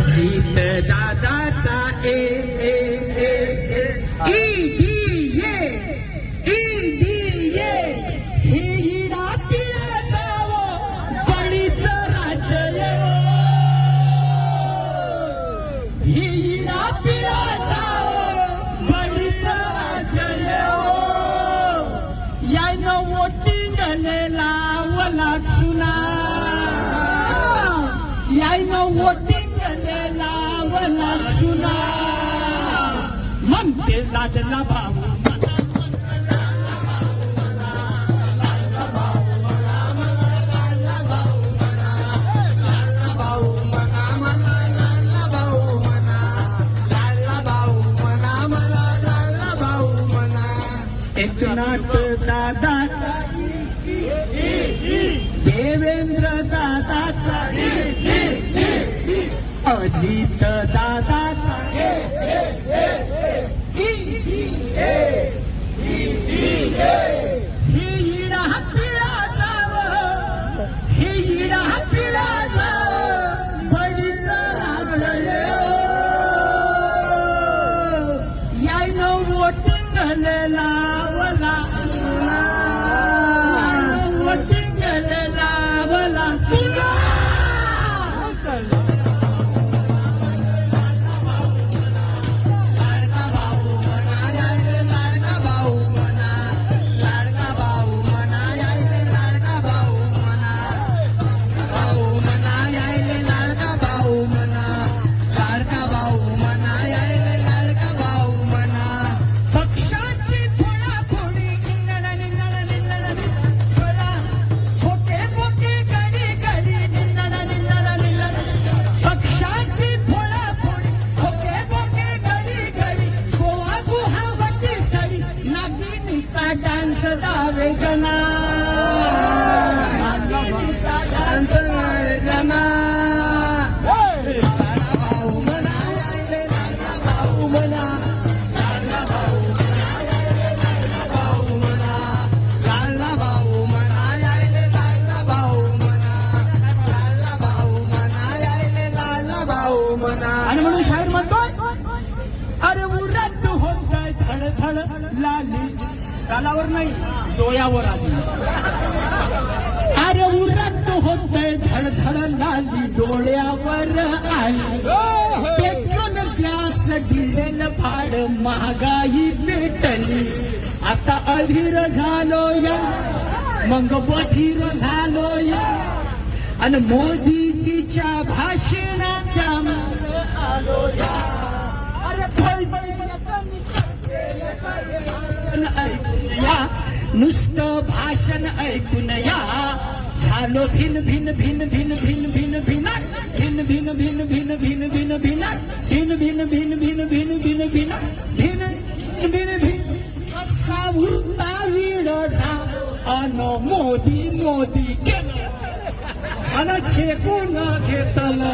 अजित दादाचा मग ते भाऊ एकनाथ दादाचा देवेंद्र दादाचा अजित Allah. आणि म्हणून शाहीर म्हणतो अरे उरत होत थड लाली. गालावर नाही डोळ्यावर आली. अरे उरत होत धड लाली डोळ्यावर आली. महागाई भेटली आता अधीर झालो या. मग बधीर झालो या. आणि मोदीजीच्या भाषणाच्या आलो या. ऐकून या. नुसतं भाषण ऐकून या. झालो भिन भिन भिन भिन भिन भिन भिन પોતાનો મોદી મોદી કેલો અને છેકું ના ખેતલો